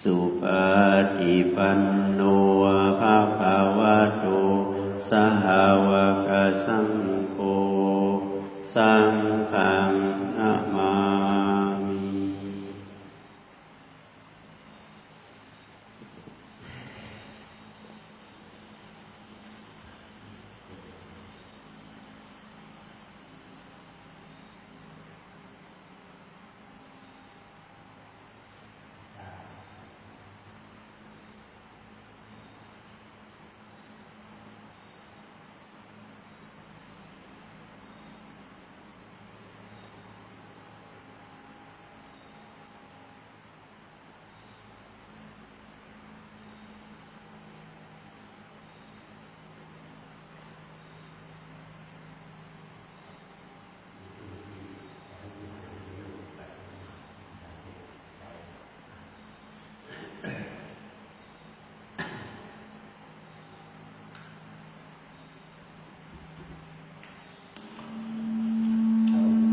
สุปฏิปันโนภะคาวะโต สหวกสังโฆ สังฆังนามามิ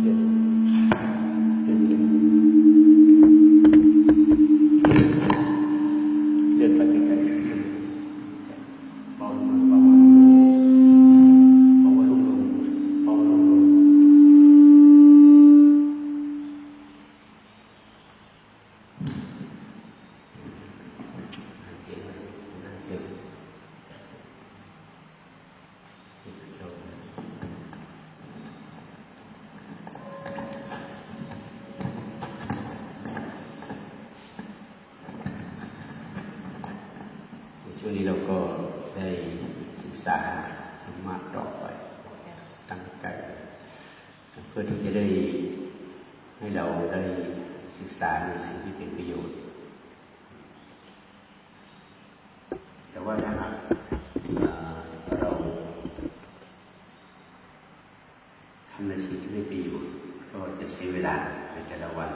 เลื่อนเลื่อนเลื่อนเลื่อนไปไกลๆเบาลงเบาลงเบาลงเบาลงลงเสียง มันเสียงเบาในช่วงนี้เราก็ได้ศึกษาธรรมะต่อไปตั้งใจเพื่อที่จะได้ให้เราได้ศึกษาในสิ่งที่เป็นประโยชน์ แต่ ว่าถ้าหากเราทำในสิ่งที่ไม่ประโยชน์ก็จะเสียเวลาในแต่ละวัน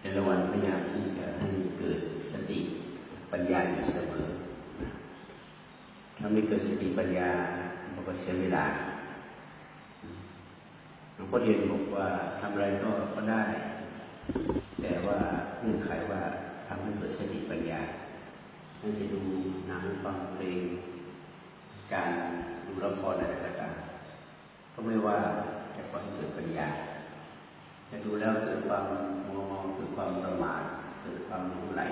แต่ละวันพยายามที่จะให้เกิดสติปัญญาอยู่เสมอ ถ้าไม่เกิดสติปัญญามันก็เสียเวลาหลวงพ่อเทียนบอกว่าทำอะไรก็ก็ได้ แต่ว่าเงื่อนไขว่าทำให้เกิดสติปัญญาไม่จะดู นังฟังเพลง การดูละครอะไรต่างๆก็ไม่ว่าจะฟังให้เกิดปัญญาจะดูแล้วเกิดความมัวเมาเกิดความประมาทเกิดความหลงไหล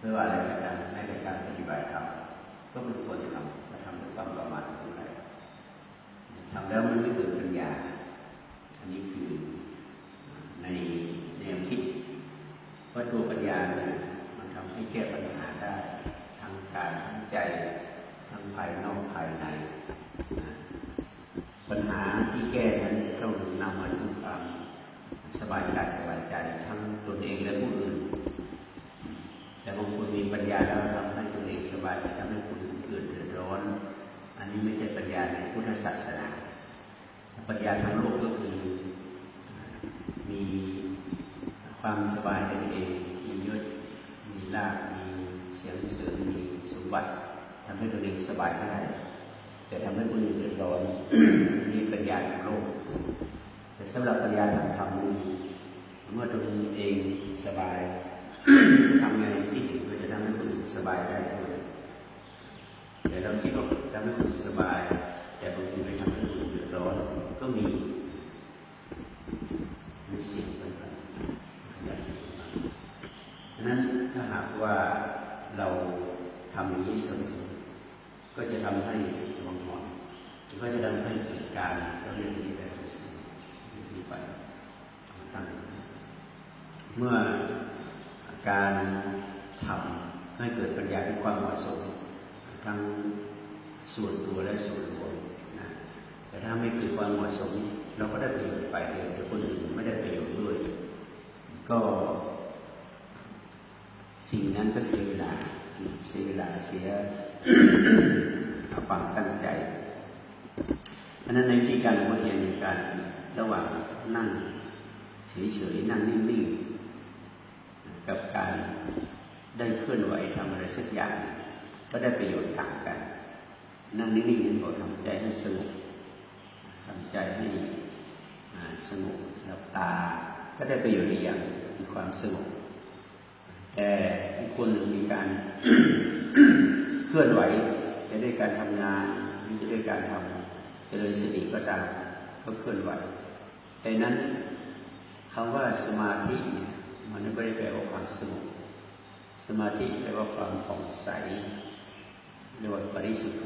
ไม่ว่าอะไรก็ตามในการปฏิบัติธรรมก็ไม่ควรทำถ้าทำด้วยความประมาทหลงไหลทำแล้วมันไม่เกิดปัญญา อันนี้คือในแนวคิดว่าตัวปัญญาเนี่ยมันทำให้แก้ปัญหา กายทั้งใจทั้งภายนอกภายใน ปัญหาที่แก้นั้นจะต้องนำมาซึ่งความสบายกายสบายใจทั้งตนเองและผู้อื่น แต่บางคนมีปัญญาแล้วทำให้ตนเองสบายแต่ทำให้คนอื่นเดือดร้อน อันนี้ไม่ใช่ปัญญาในพุทธศาสนา ปัญญาทางโลกก็คือมีความสบายในตนเอง มียศมีลาภมีเสียงเสริญมี สมบัติทำให้ตนเองสบายได้แต่ทำให้คนอื่นเดือดร้อนนี่ปัญญาทางโลก แต่สำหรับปัญญาทางธรรมนี่เมื่อตนเองสบายจะทำไงที่ถึงจะทำให้คนอื่นสบายได้ด้วยแต่เราคิดว่าทำให้คนอื่นสบาย แต่บางทีไปทำให้คนอื่นเดือดร้อนก็มีมีสิ่งสำคัญขยันสิ่งสำคัญดังนั้นถ้าหากว่าเรา ทำอย่างนี้เสมอก็จะทำให้ระวังหอนก็จะทำให้เกิดการเราเรียนรู้แบบสิ่งนี้ไปตั้งเมื่อการทำให้เกิดปัญญาที่ความเหมาะสมทั้งส่วนตัวและส่วนรวมนะแต่ถ้าไม่เกิดความเหมาะสม เราก็ได้ประโยชน์ฝ่ายเดียวแต่คนอื่นไม่ได้ประโยชน์ด้วย ก็สิ่งนั้นก็เสียเวลา เสียเวลาเสียความตั้งใจ เพราะฉะนั้นในวิธีการหลวงพ่อเทียนในการระหว่างนั่งเฉยๆนั่งนิ่งๆกับการได้เคลื่อนไหวทำอะไรสักอย่าง ก็ได้ประโยชน์ต่างกัน นั่งนิ่งๆนี่บอกทำใจให้สงบทำใจให้สงบหลับตา ก็ได้ประโยชน์อีกอย่างมีความสงบแต่อีกคนหนึ่งมีการ เคลื่อนไหวจะด้วยการทำงานหรือจะด้วยการทำเจริญสติก็ตามก็เคลื่อนไหวแต่นั้นคำว่าสมาธิเนี่ยมันไม่ได้แปลว่าความสงบสมาธิแปลว่าความผ่องใสเรียกว่าปริสุทธโธ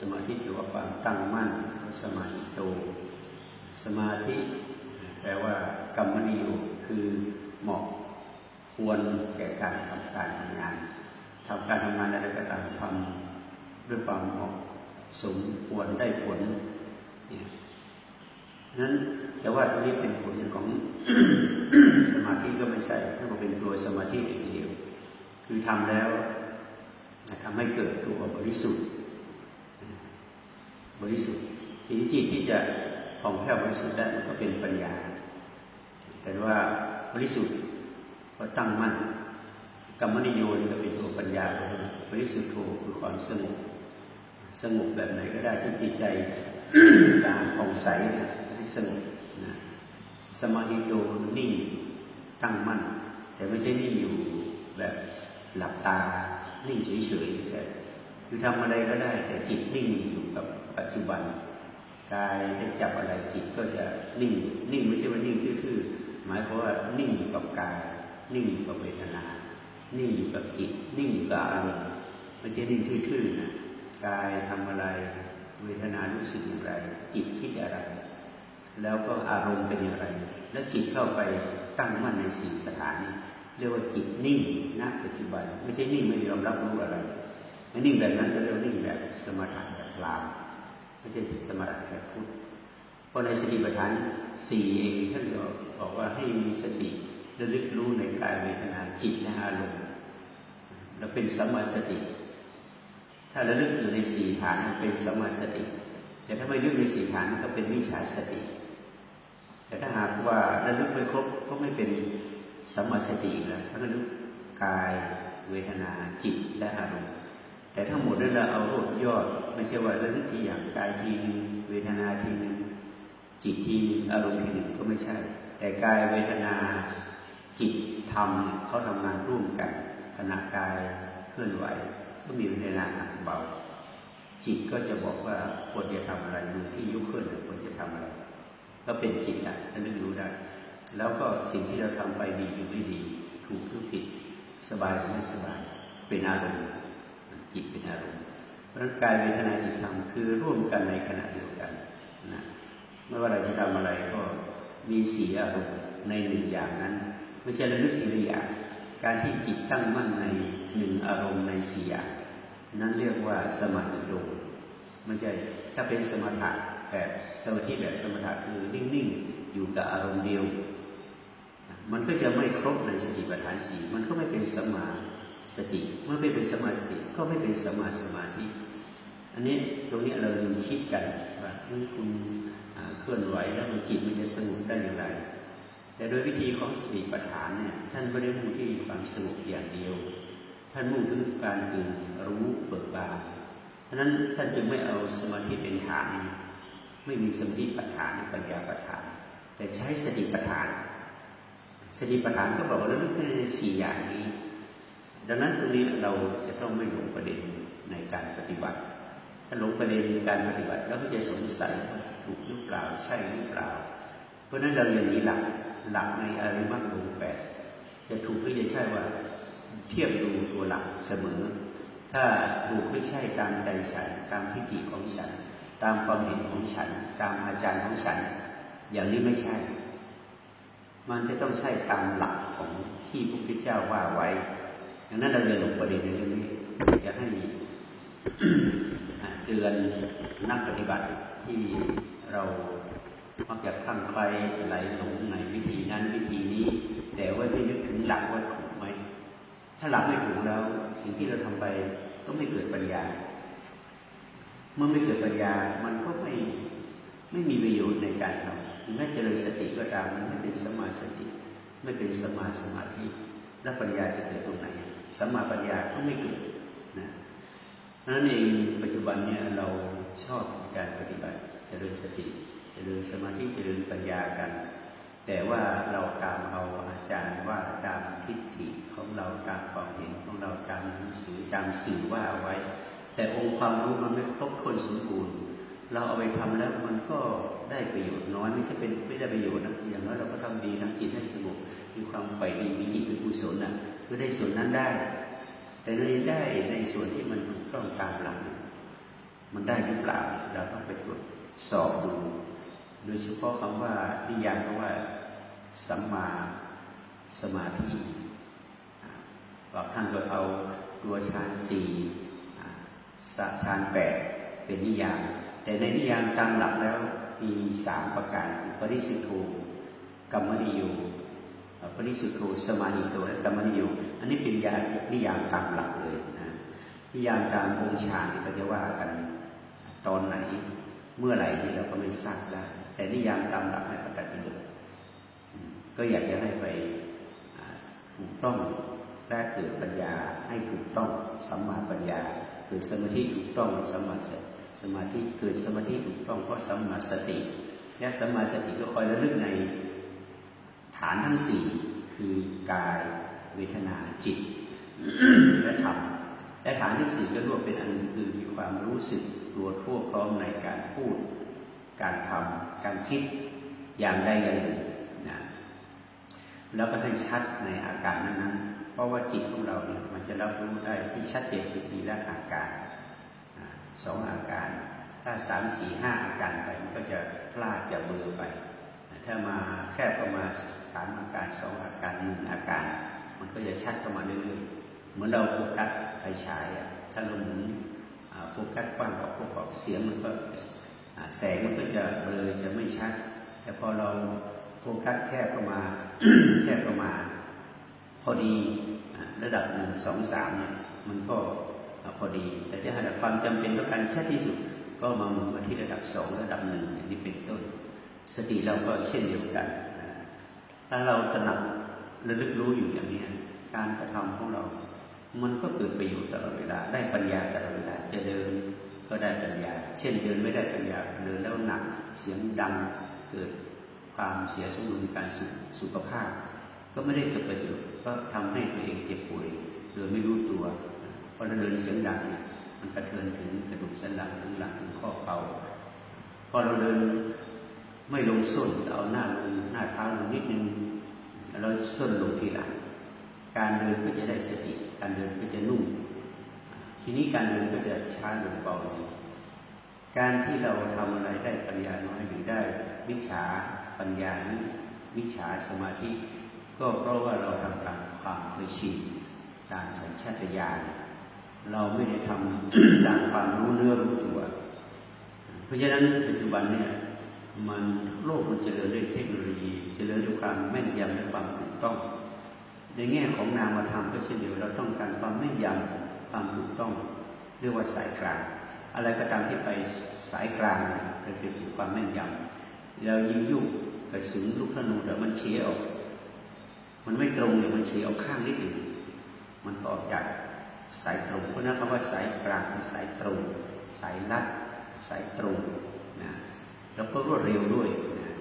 สมาธิแปลว่าความตั้งมั่นสมาธิโต สมาธิ แปลว่ากรรมนิโยคือเหมาะควรแก่การทำการทำงาน ทำการทำงานอะไรก็ตามทำด้วยความเหมาะสมควรได้ผลเนี่ยนั้นแต่ว่าตรงนี้เป็นผลของสมาธิก็ไม่ใช่ถ้าเป็นตัวสมาธิอีกทีเดียว คือทำแล้วทำให้เกิดตัวบริสุทธิ์ บริสุทธิ์ทีนี้จิตที่จะผ่องแผ้วบริสุทธิ์ได้มันก็เป็นปัญญา แต่ว่าบริสุทธิ์ก็ตั้งมั่นกรรมนิโยนี่ก็เป็น ปัญญาบริสุทธิ์คือความสงบสงบแบบไหนก็ได้ที่จิตใจสะอาดผ่องใสให้สงบนะสมาธิโยคือนิ่งตั้งมั่น แต่ไม่ใช่นิ่งอยู่แบบหลับตานิ่งเฉยๆใช่คือทำอะไรก็ได้ แต่จิตนิ่งอยู่กับปัจจุบันกายได้จับอะไรจิตก็จะนิ่ง นิ่งไม่ใช่ว่านิ่งทื่อๆหมายความว่านิ่งอยู่กับกายนิ่งอยู่กับเวทนา นิ่งอยู่กับจิต นิ่งอยู่กับอารมณ์ไม่ใช่นิ่งทื่อๆนะกายทำอะไร เวทนารู้สึกอย่างไร จิตคิดอะไร แล้วก็อารมณ์เป็นอย่างไร แล้วจิตเข้าไปตั้งมั่นในสิ่สถานีเรียกว่าจิตนิ่งณปัจจุบัน ไม่ใช่นิ่งไม่ยอมรับรู้อะไรนิ่งแบบนั้นก็เรียกนิ่งแบบสมถะแบบลามไม่ใช่สมถะแบบพุทธเพราะในสติปัฏฐานสี่เองท่านบอกว่าให้มีสติระลึกรู้ในกายเวทนาจิตและอารมณ์ แล้วเป็นสัมมาสติ ถ้าระลึกอยู่ในสี่ฐานเป็นสัมมาสติ แต่ถ้าไม่ลึกในสี่ฐานก็เป็นวิชาสติ แต่ถ้าหากว่าระลึกไม่ครบก็ไม่เป็นสัมมาสติแล้วถ้าระลึกกายเวทนาจิตและอารมณ์แต่ทั้งหมดนั้นเราเอารวบยอด ไม่ใช่ว่าระลึกทีอย่างกายทีหนึ่งเวทนาทีหนึ่งจิตทีหนึ่งอารมณ์ทีหนึ่งก็ไม่ใช่ แต่กายเวทนาจิตธรรมเขาทำงานร่วมกัน ณะกายเคลื่อนไหวก็มีเวลาหนักเบา จิตก็จะบอกว่าควรจะทำอะไรมือที่ยกขึ้นควรจะทำอะไร ก็เป็นจิตอะถ้านึกรู้ได้ แล้วก็สิ่งที่เราทำไปดีหรือไม่ดี ถูกหรือผิดสบายหรือไม่สบาย เป็นอารมณ์จิตเป็นอารมณ์เพราะนั้นกายเวทนาจิตธรรมคือร่วมกันในขณะเดียวกันนะไม่ว่าเราจะทำอะไรก็มีสีอารมณ์ในหนึ่งอย่างนั้น ไม่ใช่ระลึกทีละอย่าง การที่จิตตั้งมั่นในหนึ่งอารมณ์ในสี่อย่างนั้นเรียกว่าสมาธิโดไม่ใช่ถ้าเป็นสมถะแบบสมาธิแบบสมถะคือนิ่งๆอยู่กับอารมณ์เดียว มันก็จะไม่ครบในสติปัฏฐานสี่มันก็ไม่เป็นสมาสติเมื่อไม่เป็นสมาสติก็ไม่เป็นสมาสมาธิ อันนี้ตรงนี้เราลืมคิดกันว่าคุณเคลื่อนไหวแล้วมันจิตมันจะสงบได้อย่างไร แต่โดยวิธีของสติปัฏฐานเนี่ยท่านไม่ได้มุ่งที่ความสงบอย่างเดียว ท่านมุ่งถึงการตื่นรู้เบิกบานเพราะนั้นท่านจึงไม่เอาสมาธิเป็นฐาน ไม่มีสมาธิปัฏฐานปัญญาปัฏฐาน แต่ใช้สติปัฏฐาน สติปัฏฐานก็บอกว่าเรื่องในสี่อย่างนี้ ดังนั้นตรงนี้เราจะต้องไม่หลงประเด็นในการปฏิบัติ ถ้าหลงประเด็นการปฏิบัติแล้วก็จะสงสัยว่าถูกหรือเปล่าใช่หรือเปล่า เพราะนั้นเราเรียนนี้หลัก หลักในอริมักลงแปดจะถูกหรือจะใช่ว่าเทียบดูตัวหลักเสมอ ถ้าถูกไม่ใช่ตามใจฉันตามทิฏฐิของฉัน ตามความเห็นของฉัน ตามอาจารย์ของฉัน อย่างนี้ไม่ใช่ มันจะต้องใช่ตามหลักของที่พระพุทธเจ้าว่าไว้ดังนั้นเราเรียนหลงประเด็นในเรื่องนี้จะให้เตือนนักปฏิบัติที่เรา มักจะคลั่งไคล้ไหลหลงในวิธีนั้นวิธีนี้ แต่ว่าไม่นึกถึงหลักว่าถูกไหมถ้าหลักไม่ถูกแล้ว สิ่งที่เราทำไปก็ไม่เกิดปัญญา เมื่อไม่เกิดปัญญามันก็ไม่ไม่มีประโยชน์ในการทำแม้เจริญสติก็ตามมันไม่เป็นสมาสติ ไม่เป็นสมาสมาธิแล้วปัญญาจะเกิดตรงไหนสัมมาปัญญาก็ไม่เกิดนะนั้นเองปัจจุบันเนี่ยเราชอบการปฏิบัติเจริญสติ เจริญสมาธิเจริญปัญญากัน แต่ว่าเราตามเอาอาจารย์ว่าตามทิฏฐิของเราตามความเห็นของเราตามหนังสือตามสื่อว่าเอาไว้ แต่องค์ความรู้มันไม่ครบถ้วนสมบูรณ์ เราเอาไปทำแล้วมันก็ได้ประโยชน์น้อยไม่ใช่เป็นไม่ได้ประโยชน์นะอย่างน้อยเราก็ทำดีทำจิตให้สงบมีความใฝ่ดีมีจิตเป็นกุศลนะก็ได้ส่วนนั้นได้ แต่ในได้ในส่วนที่มันถูกต้องตามหลักมันได้หรือเปล่าเราต้องไปตรวจสอบดู โดยเฉพาะคำว่านิยามคำว่าสัมมาสมาธิบางท่านก็เอาตัวฌานสี่ฌานแปดเป็นนิยาม แต่ในนิยามตามหลักแล้วมีสามประการปริสุทธูกรรมนิโยปริสุทธูสมาหิโตและกรรมนิโยอันนี้เป็นยานิยามตามหลักเลยนะนิยามตามองค์ฌานก็จะว่ากันตอนไหนเมื่อไหร่นี่เราก็ไม่ทราบได้ แต่นิยามตามหลักในปฏิบัติก็อยากจะให้ไปถูกต้องแรกเกิดปัญญาให้ถูกต้องสัมมาปัญญาเกิดสมาธิถูกต้องสัมมาสติสมาธิเกิดสมาธิถูกต้องเพราะสัมมาสติ และสัมมาสติก็คอยระลึกในฐานทั้งสี่คือกายเวทนาจิต และธรรมและฐานที่สี่ก็รวมเป็นอันคือมีความรู้สึกตัวทั่วพร้อมในการพูด การทำการคิดอย่างใดอย่างหนึ่งนะแล้วก็ให้ชัดในอาการนั้นๆ เพราะว่าจิตของเราเนี่ยมันจะรับรู้ได้ที่ชัดเจนทีละอาการสองอาการ ถ้าสามสี่ห้าอาการไปมันก็จะพลาดจะเบอไป ถ้ามาแค่ประมาณสามอาการสองอาการหนึ่งอาการ มันก็จะชัดเข้ามาเรื่อยๆเหมือนเราโฟกัสไฟฉายถ้าเราหมุนโฟกัสกว้างออกกเสียงมันก็ แสงมันก็จะเบลอจะไม่ชัด แต่พอเราโฟกัสแค่ประมาแค่ประมา พอดีระดับหนึ่งสองสามเนี่ยมันก็พอดี แต่ถ้าหากความจำเป็นต้องการชัดที่สุด ก็มาหมุนมาที่ระดับสองระดับหนึ่งนี่เป็นต้น สติเราก็เช่นเดียวกันถ้าเราตระหนักระลึกรู้อยู่อย่างนี้การกระทำของเรา มันก็เกิดประโยชน์ตลอดเวลา ได้ปัญญาตลอดเวลาจะเดิน ก็ได้ปัญญา เช่นเดินไม่ได้ปัญญาเดินแล้วหนักเสียงดังเกิดความเสียสมดุลการสุขภาพ ก็ไม่ได้เกิดประโยชน์ก็ทำให้ตัวเองเจ็บป่วยโดยไม่รู้ตัวพอเราเดินเสียงดังมันกระเทือนถึงกระดูกสันหลังถึงหลังถึงข้อเขา่าพอเราเดินไม่ลงส้นเอาหน้าลงหน้าเท้าลงนิดนึงเราส้นลงทีหลังการเดินก็จะได้สติการเดินก็จะนุ่ม ทีนี้การเดินก็จะช้าลงเบาลงการที่เราทำอะไรได้ปัญญาน้อยหรือได้วิชาปัญญาหรือวิชาสมาธิ ก็เพราะว่าเราทำตามความเคยชินตามสัญชาตญาณเราไม่ได้ทำตามความรู้เนื้อรู้ตัว เพราะฉะนั้นปัจจุบันเนี่ยมันโลกมันเจริญด้วยเทคโนโลยีเจริญด้วยความแม่นยำและความถูกต้อง ในแง่ของนามธรรมก็เช่นเดียวเราต้องการความแม่นยำ ความถูกต้องเรียกว่าสายกลาง อะไรก็ตามที่ไปสายกลางเป็นถึงความแม่นยำเรายิงยุ่งกระสุนลูกธนูแต่มันเฉียออก มันไม่ตรงเนี่ยมันเฉียออกข้างนิดหนึ่งมันก็ออกจากสายตรงเพราะนั้นคำว่าสายกลางคือสายตรง สายลัด สายตรงนะแล้วก็รวดเร็วด้วยนะ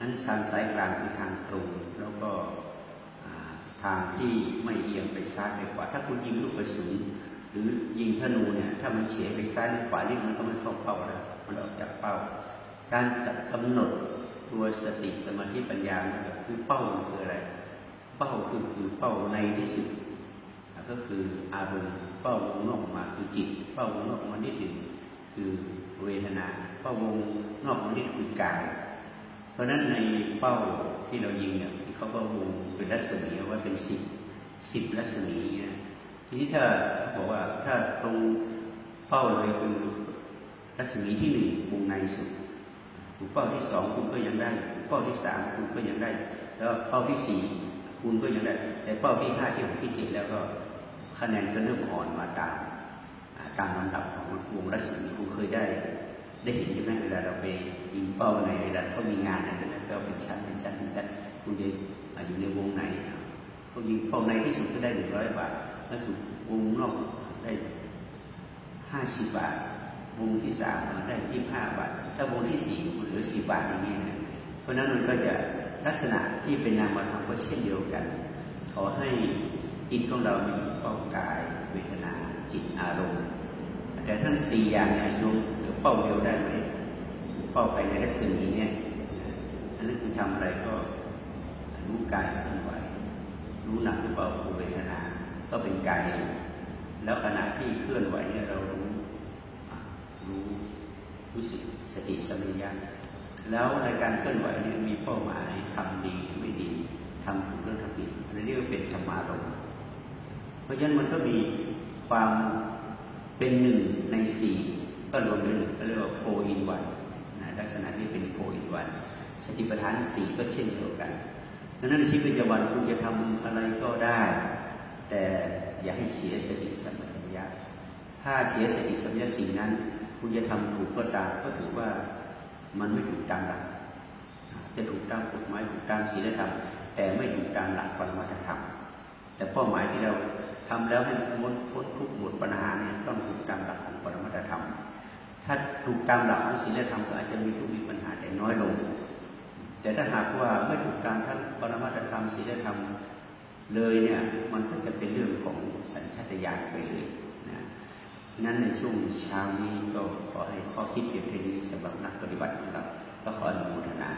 นั้นทางสายกลางคือทางตรง แล้วก็ทางที่ไม่เอียงไปซ้ายไปขวาถ้าคุณยิงลูกกระสุน หรือยิงธนูเนี่ยถ้ามันเฉียงไปซ้ายหรือขวานี่มันก็ไม่เข้าเป้าแล้วมันออกจากเป้า การกำหนดตัวสติสมาธิปัญญาคือเป้าคืออะไร เป้าคือคือเป้าในที่สุดก็คืออารมณ์เป้าวงนอกมาคือจิต เป้าวงนอกมานิดหนึ่งคือเวทนา เป้าวงนอกมานิดคือกาย เพราะฉะนั้นในเป้าที่เรายิงเนี่ยที่เขาเป้าวงเป็นรัศมีว่าเป็นสิบสิบรัศมีเนี่ย ทีนี้ถ้าบอกว่าถ้าตรงเป้าเลยคือรัศมีที่หนึ่งวงในสุดเป้าที่สองคุณก็ยังได้เป้าที่สามคุณก็ยังได้ แล้วเป้าที่สี่คุณก็ยังได้ แต่เป้าที่ห้าที่หกที่เจ็ดแล้วก็คะแนนก็เริ่มอ่อนมาตามตามลำดับของวงรัศมีคุณเคยได้ ได้เห็นใช่ไหมเวลาเราไปยิงเป้าในเวลาเขามีงานอะไรนั้นก็เป็นชั้นเป็นชั้นเป็นชั้นคุณจะอยู่ในวงไหนเขายิงเป้าในที่สุดก็ได้หนึ่งร้อยบาท แล้วสุดวงนอกได้ห้าสิบบาท วงที่สามได้ยี่ห้าบาท ถ้าวงที่สี่เหลือสิบบาทอย่างนี้นะเพราะนั้นมันก็จะลักษณะที่เป็นนามธรรมก็เช่นเดียวกัน ขอให้จิตของเรามีเป้ากายเวทนาจิตอารมณ์ แต่ทั้งสี่อย่างเนี่ยโยมเหลือเป้าเดียวได้ไหมเป้าไปในรัศมีเนี่ยอันนั้นคือทำอะไรก็รู้กายเคลื่อนไหวรู้หนักหรือเปล่าคือเวทนา ก็เป็นกายอยู่แล้วขณะที่เคลื่อนไหวเนี่ยเรารู้รู้รู้สึกสติสัมปชัญญะแล้วในการเคลื่อนไหวเนี่ยมีเป้าหมายทำดีไม่ดีทำถูกหรือทำผิดเรียกว่าเป็นธรรมารมณ์เพราะฉะนั้นมันก็มีความเป็นหนึ่งในสี่ก็รวมเป็นหนึ่งก็เรียกว่า four in one นะลักษณะที่เป็น four in one สติปัฏฐานสี่ก็เช่นเดียวกันดังนั้นในชีวิตประจำวันคุณจะทำอะไรก็ได้ แต่อย่าให้เสียสติสัมปชัญญะถ้าเสียสติสัมปชัญญะสิ่งนั้น คุณจะทำถูกก็ตามก็ถือว่ามันไม่ถูกตามหลักจะถูกตามกฎหมายถูกตามศีลธรรมแต่ไม่ถูกตามหลักปรมัตธรรม แต่เป้าหมายที่เราทำแล้วให้พ้นพ้นทุกหมดปัญหาเนี่ยต้องถูกตามหลักของปรมัตธรรม ถ้าถูกตามหลักของศีลธรรมก็อาจจะมีทุกข์มีปัญหาแต่น้อยลง แต่ถ้าหากว่าไม่ถูกตามทั้งปรมัตธรรมศีลธรรม เลยเนี่ยมันก็จะเป็นเรื่องของสัญชาตญาณไปเลยนะนั้นในช่วงเช้านี้ก็ขอให้ข้อคิดเพียงแค่นี้สำหรับนักปฏิบัติของเราก็ขออนุโมทนา